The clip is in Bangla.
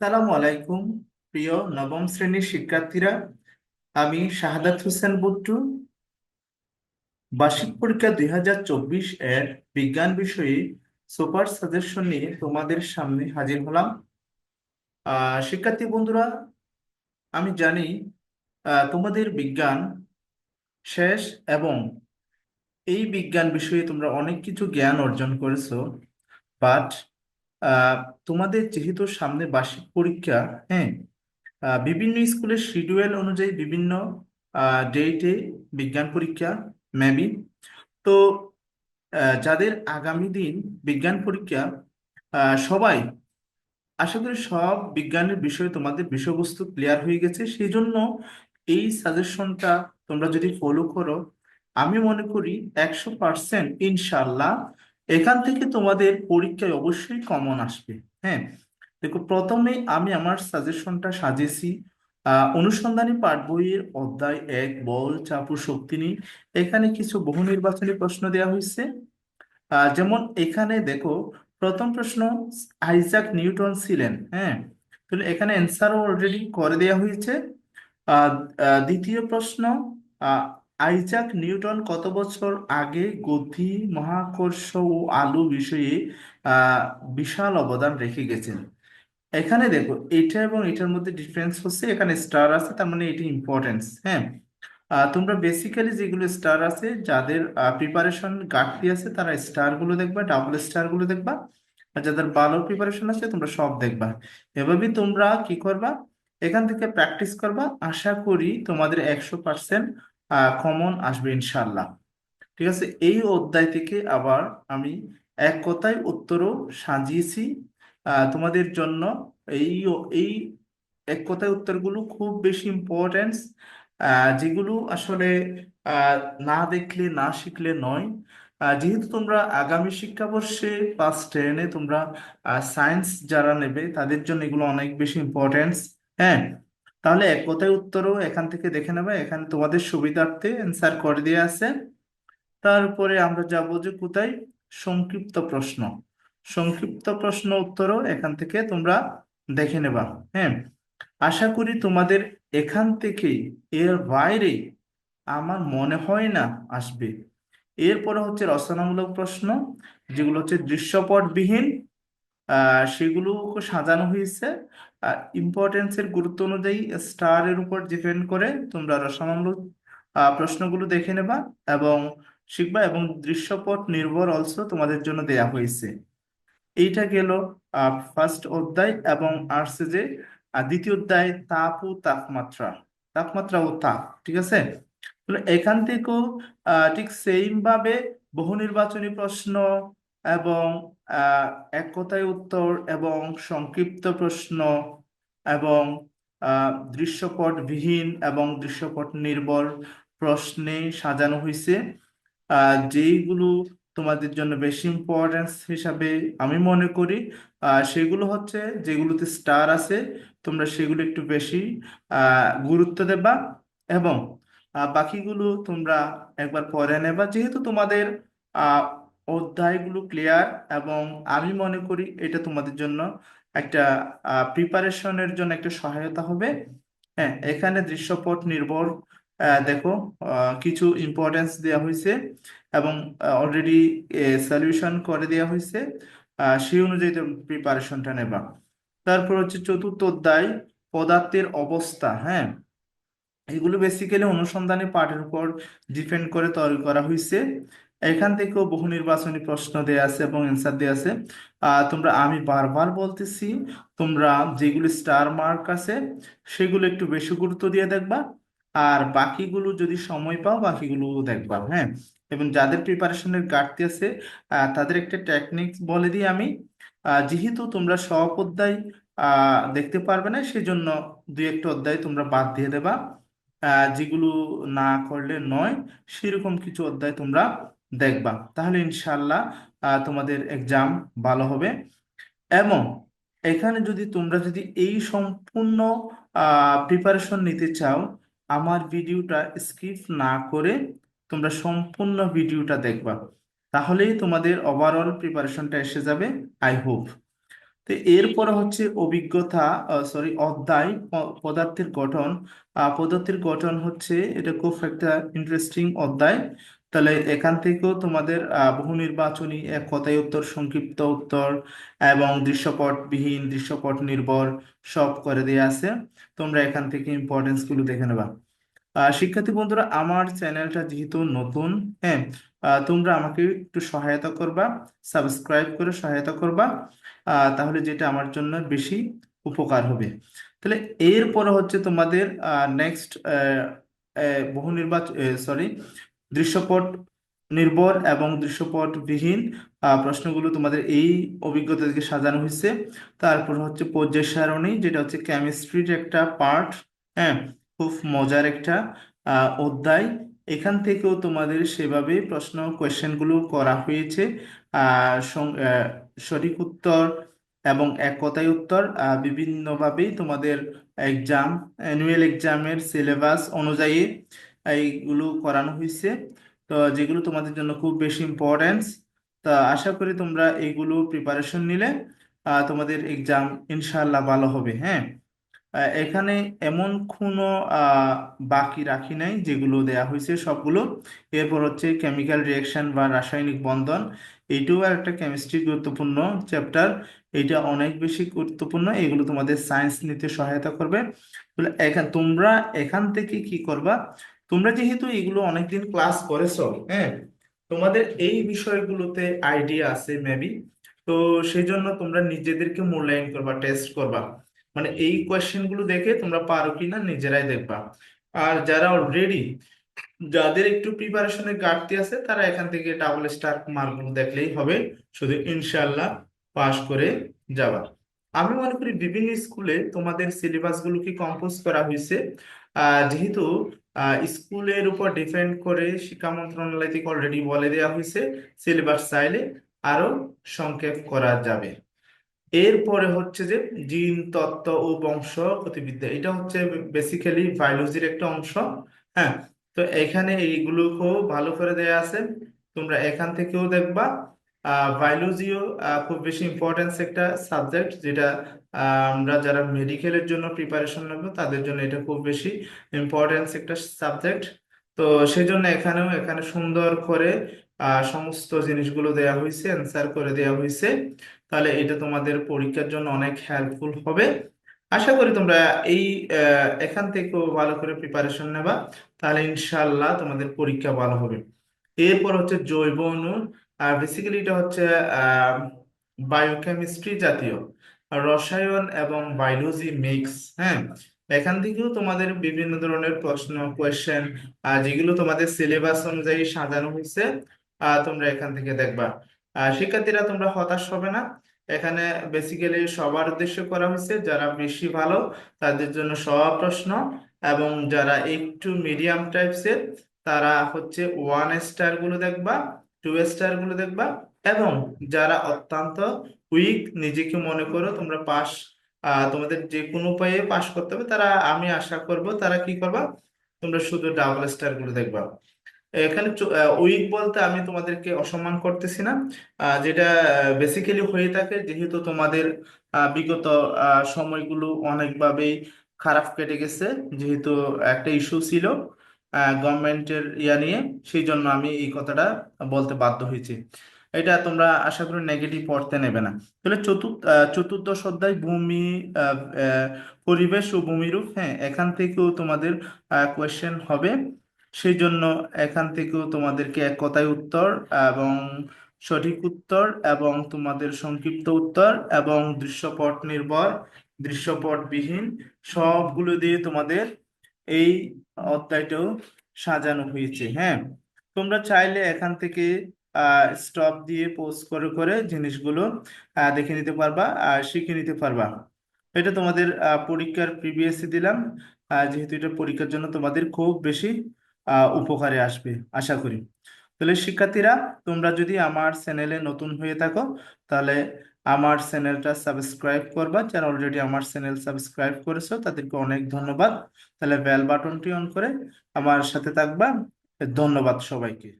সালামু আলাইকুম, প্রিয় নবম শ্রেণির শিক্ষার্থীরা। আমি শাহাদাত হোসেন বুট্টু। বার্ষিক পরীক্ষা দুই হাজার চব্বিশ এর বিজ্ঞান বিষয়ে সুপার সাজেশন নিয়ে তোমাদের সামনে হাজির হলাম। শিক্ষার্থী বন্ধুরা, আমি জানি তোমাদের বিজ্ঞান শেষ এবং এই বিজ্ঞান বিষয়ে তোমরা অনেক কিছু জ্ঞান অর্জন করেছ বাট তোমাদের যেহেতু সামনে বার্ষিক পরীক্ষা হ্যাঁ বিভিন্ন স্কুলের শিডিউল অনুযায়ী বিভিন্ন ডেটে বিজ্ঞান পরীক্ষা মেবি তো যাদের আগামী দিন বিজ্ঞান পরীক্ষা সবাই, আশা করি সব বিজ্ঞানের বিষয়ে তোমাদের বিষয়বস্তু ক্লিয়ার হয়ে গেছে সেই জন্য এই সাজেশনটা তোমরা যদি ফলো করো, আমি মনে করি একশো পার্সেন্ট ইনশাল্লাহ এখান থেকে তোমাদের পরীক্ষায় অবশ্যই কমন আসবে হ্যাঁ? দেখো, প্রথমে আমি আমার সাজেশনটা সাজেছি অনুসন্ধানী পাঠ বইয়ের অধ্যায় এক, বল, চাপ ও শক্তি নিয়ে। এখানে কিছু বহু নির্বাচনী প্রশ্ন দেওয়া হয়েছে। যেমন এখানে দেখো, প্রথম প্রশ্ন, আইজাক নিউটন ছিলেন হ্যাঁ? তাহলে এখানে অ্যান্সারও অলরেডি করে দেওয়া হয়েছে। দ্বিতীয় প্রশ্ন আইজাক নিউটন কত বছর আগে গতি, মহাকর্ষ ও আলো বিষয়ে বিশাল অবদান রেখে গেছেন? এখানে দেখো, এটা এবং এটার মধ্যে ডিফারেন্স হচ্ছে, এখানে স্টার আছে, তার মানে এটি ইম্পর্টেন্স হ্যাঁ? তোমরা বেসিক্যালি যেগুলো স্টার আছে, যাদের প্রিপারেশন ঘাটতি আছে, তারা স্টারগুলো দেখবা ডাবল স্টারগুলো দেখবা, আর যাদের ভালো প্রিপারেশন আছে, তোমরা সব দেখবা। এভাবেই তোমরা কি করবা? এখান থেকে প্র্যাকটিস করবা। আশা করি তোমাদের একশো পার্সেন্ট কমন আসবে ইনশাল্লাহ ঠিক আছে? এই অধ্যায় থেকে আবার আমি এক কথায় উত্তরও সাজিয়েছি। তোমাদের জন্য এই এই এক কথায় উত্তরগুলো খুব বেশি ইম্পর্টেন্স যেগুলো আসলে না দেখলে, না শিখলে নয়। যেহেতু তোমরা আগামী শিক্ষাবর্ষে ক্লাস টেনে তোমরা সায়েন্স যারা নেবে তাদের জন্য এগুলো অনেক বেশি ইম্পর্টেন্স হ্যাঁ? তাহলে এক কথায় উত্তরও এখান থেকে দেখে নেবে। এখানে তোমাদের সুবিধার্থে অ্যান্সার করে দিয়ে আছে। তারপরে আমরা যাব যে কোথায়? সংক্ষিপ্ত প্রশ্ন। সংক্ষিপ্ত প্রশ্ন উত্তরও এখান থেকে তোমরা দেখে নেবা। হ্যাঁ আশা করি তোমাদের এখান থেকে এর বাইরে আমার মনে হয় না আসবে। এরপরে হচ্ছে রচনামূলক প্রশ্ন, যেগুলো হচ্ছে দৃশ্যপটবিহীন, আহ সেগুলো সাজানো হয়েছে। ইম্পর্টেন্সের গুরুত্ব অনুযায়ী স্টারের উপর ডিপেন্ড করে তোমরা রচনামূলক আহ, প্রশ্নগুলো দেখে নেবা এবং শিখবা এবং দৃশ্যপট নির্ভর অলসো তোমাদের জন্য দেয়া হয়েছে। এইটা গেল ফার্স্ট অধ্যায় এবং আসছে যে দ্বিতীয় অধ্যায় তাপ ও তাপমাত্রা তাপমাত্রা ও তাপ ঠিক আছে? এখান থেকেও ঠিক সেম ভাবে বহু নির্বাচনী প্রশ্ন এবং এক কথায় উত্তর এবং সংক্ষিপ্ত প্রশ্ন এবং আহ, দৃশ্যপটবিহীন এবং দৃশ্যপট নির্ভর প্রশ্নে সাজানো হয়েছে যেইগুলো তোমাদের জন্য বেশি ইম্পর্টেন্স হিসাবে আমি মনে করি। সেগুলো হচ্ছে যেগুলোতে স্টার আছে তোমরা সেগুলো একটু বেশি গুরুত্ব দেবা এবং বাকিগুলো তোমরা একবার পড়ে নেবা। যেহেতু তোমাদের অধ্যায়গুলো ক্লিয়ার এবং আমি মনে করি এটা তোমাদের জন্য একটা প্রিপারেশনের জন্য একটা সহায়তা হবে। হ্যাঁ এখানে দৃশ্যপট নির্ভর দেখো কিছু ইম্পর্টেন্স দেওয়া হয়েছে এবং অলরেডি সলিউশন করে দেওয়া হয়েছে। সেই অনুযায়ী প্রিপারেশনটা নেবা। তারপর হচ্ছে চতুর্থ অধ্যায়, পদার্থের অবস্থা হ্যাঁ? এগুলো বেসিক্যালি অনুসন্ধানী পাঠের উপর ডিপেন্ড করে তৈরি করা হয়েছে। এখান থেকেও বহু নির্বাচনী প্রশ্ন দেয়া আছে এবং অ্যান্সার দেয়া আছে। তোমরা আমি বারবার বলতেছি, তোমরা যেগুলি স্টার মার্ক আছে, সেগুলো একটু বেশি গুরুত্ব দিয়ে দেখবা। আর বাকিগুলো যদি সময় পাও, বাকিগুলো দেখবা হ্যাঁ? এবং যাদের প্রিপারেশনের ঘাটতি আছে তাদের একটা টেকনিক বলে দিই আমি। যেহেতু তোমরা সব অধ্যায় দেখতে পারবে না, সেজন্য দুই একটা অধ্যায় তোমরা বাদ দিয়ে দেবা। যেগুলো না করলে নয়, সেরকম কিছু অধ্যায় তোমরা দেখবা। তাহলে ইনশাল্লাহ তোমাদের এক্সাম ভালো হবে। এবং এখানে যদি তোমরা যদি এই সম্পূর্ণ প্রিপারেশন নিতে চাও, আমার ভিডিওটা স্কিপ না করে তোমরা সম্পূর্ণ ভিডিওটা দেখবা। তাহলেই তোমাদের ওভারঅল প্রিপারেশনটা এসে যাবে আই হোপ তো এরপরে হচ্ছে অভিজ্ঞতা সরি অধ্যায় পদার্থের গঠন। পদার্থের গঠন হচ্ছে, এটা খুব একটা ইন্টারেস্টিং অধ্যায়। তাহলে এখান থেকেও তোমাদের বহু নির্বাচনী এক কথায় উত্তর, সংক্ষিপ্ত উত্তর এবং দৃশ্যপটবিহীন দৃশ্যপট নির্ভর সব করে দেওয়া আছে। তোমরা এখান থেকে ইম্পর্টেন্সগুলো দেখে নেবা। শিক্ষার্থী বন্ধুরা, আমার চ্যানেলটা যেহেতু নতুন হ্যাঁ তোমরা আমাকে একটু সহায়তা করবা সাবস্ক্রাইব করে সহায়তা করবা তাহলে যেটা আমার জন্য বেশি উপকার হবে। তাহলে এরপরে হচ্ছে তোমাদের নেক্সট বহু নির্বাচন সরি দৃশ্যপট নির্ভর এবং দৃশ্যপটবিহীন আহ, প্রশ্নগুলো তোমাদের এই অভিজ্ঞতা থেকে সাজানো হয়েছে। তারপর হচ্ছে পর্যায় সারণী যেটা হচ্ছে কেমিস্ট্রির একটা পার্ট হ্যাঁ খুব মজার একটা অধ্যায়। এখান থেকেও তোমাদের সেভাবে প্রশ্ন কোয়েশ্চেনগুলো করা হয়েছে। সঠিক উত্তর এবং এক কথায় উত্তর বিভিন্নভাবেই তোমাদের এক্সাম অ্যানুয়াল এক্সামের সিলেবাস অনুযায়ী এইগুলো করানো হয়েছে। তো যেগুলো তোমাদের জন্য খুব বেশি ইম্পর্টেন্স তা আশা করি তোমরা এইগুলো প্রিপারেশন নিলে তোমাদের এক্সাম ইনশাল্লাহ ভালো হবে হ্যাঁ? এখানে এমন কোনো বাকি রাখি নাই যেগুলো দেয়া হয়েছে সবগুলো। এরপর হচ্ছে কেমিক্যাল রিয়াকশন বা রাসায়নিক বন্ধন, এইটাও একটা কেমিস্ট্রি গুরুত্বপূর্ণ চ্যাপ্টার এটা অনেক বেশি গুরুত্বপূর্ণ, এগুলো তোমাদের সায়েন্স নিতে সহায়তা করবে। এখান, তোমরা এখান থেকে কি করবা? তোমরা যেহেতু এগুলো অনেকদিন ক্লাস করেছ হ্যাঁ? তোমাদের এই বিষয়গুলোতে আইডিয়া আছে মেবি তো সেই জন্য তোমরা নিজেদেরকে মূল্যায়ন করবা টেস্ট করবা। মানে এই কোয়েশ্চেনগুলো দেখে তোমরা পারো কিনা নিজেরাই দেখবা। আর যারা অলরেডি যাদের একটু প্রিপারেশনের ঘাটতি আছে, তারা এখান থেকে ডাবল স্টার মার্কগুলো দেখলেই হবে। শুধু ইনশাল্লাহ পাস করে যাবা। আমি মনে করি বিভিন্ন স্কুলে তোমাদের সিলেবাসগুলো কি কম্পোজ করা হয়েছে। যেহেতু স্কুলের উপর ডিপেন্ড করে শিক্ষা মন্ত্রণালয় থেকে অলরেডি বলে দেওয়া হয়েছে সিলেবাস চাইলে আরও সংক্ষেপ করা যাবে। এরপরে হচ্ছে যে জিন, তত্ত্ব ও বংশ গতিবিদ্যা, এটা হচ্ছে বেসিক্যালি বায়োলজির একটা অংশ হ্যাঁ? তো এখানে এইগুলোকেও ভালো করে দেয়া আছে, তোমরা এখান থেকেও দেখবা। বায়োলজিও খুব বেশি ইম্পর্টেন্স একটা সাবজেক্ট যেটা আমরা যারা মেডিকেলের জন্য প্রিপারেশন নেব, তাদের জন্য এটা খুব বেশি ইম্পর্টেন্স একটা সাবজেক্ট তো সেই জন্য এখানেও, এখানে সুন্দর করে সমস্ত জিনিসগুলো দেয়া হয়েছে অ্যান্সার করে দেয়া হয়েছে। তাহলে এটা তোমাদের পরীক্ষার জন্য অনেক হেল্পফুল হবে। আশা করি তোমরা এই এখান থেকেও ভালো করে প্রিপারেশন নেবা। তাহলে ইনশাল্লাহ তোমাদের পরীক্ষা ভালো হবে। এরপর হচ্ছে জৈব অণু। আর বেসিক্যালি এটা হচ্ছে বায়োকেমিস্ট্রি জাতীয়। রসায়ন এবং বায়োলজি মিক্স হ্যাঁ? এখান থেকেও তোমাদের বিভিন্ন ধরনের প্রশ্ন কোয়েশ্চেন যেগুলো তোমাদের সিলেবাস অনুযায়ী সাজানো হয়েছে তোমরা এখান থেকে দেখবা। শিক্ষার্থীরা তোমরা হতাশ হবে না। এখানে বেসিক্যালি সবার উদ্দেশ্যে করা হয়েছে, যারা বেশি ভালো, তাদের জন্য সব প্রশ্ন, এবং যারা একটু মিডিয়াম টাইপসের তারা হচ্ছে ওয়ান স্টারগুলো দেখবা। টু স্টারগুলো দেখবা, এবং যারা অত্যন্ত উইক নিজেকে মনে করো তোমরা পাস তোমাদের যে কোনো উপায়ে পাস করতে হবে, তারা আমি আশা করব তারা কি করবা, তোমরা শুধু ডাবল স্টারগুলো দেখবা। এখানে উইক বলতে আমি তোমাদেরকে অসম্মান করতেছি না যেটা বেসিক্যালি হয়ে থাকে যেহেতু তোমাদের বিগত সময়গুলো অনেকভাবেই খারাপ কেটে গেছে, যেহেতু একটা ইস্যু ছিল গভর্নমেন্টের ইয়া নিয়ে সেই জন্য আমি এই কথাটা বলতে বাধ্য হয়েছি। এটা তোমরা আশা করি নেগেটিভ অর্থে নেবে না। তাহলে চতুর্থ চতুর্দশ অধ্যায় ভূমি পরিবেশ ও ভূমিরূপ হ্যাঁ এখান থেকেও তোমাদের কোয়েশ্চেন হবে। সেই জন্য এখান থেকেও তোমাদেরকে এক কথায় উত্তর এবং সঠিক উত্তর এবং তোমাদের সংক্ষিপ্ত উত্তর এবং দৃশ্যপট নির্ভর, দৃশ্যপটবিহীন সবগুলো দিয়ে তোমাদের এই অধ্যায়টাও সাজানো হয়েছে হ্যাঁ? তোমরা চাইলে এখান থেকে স্টপ দিয়ে পোস্ট করে করে জিনিসগুলো দেখে নিতে পারবা আর শিখে নিতে পারবা। এটা তোমাদের পরীক্ষার প্রিভিয়াসই দিলাম যেহেতু এটা পরীক্ষার জন্য তোমাদের খুব বেশি উপকারে আসবে, আশা করি। তাহলে শিক্ষার্থীরা, তোমরা যদি আমার চ্যানেলে নতুন হয়ে থাকো, তাহলে আমার চ্যানেলটা সাবস্ক্রাইব করবা। যারা অলরেডি আমার চ্যানেল সাবস্ক্রাইব করেছ, তাদেরকে অনেক ধন্যবাদ। তাহলে বেল বাটনটি অন করে আমার সাথে থাকবা। ধন্যবাদ সবাইকে।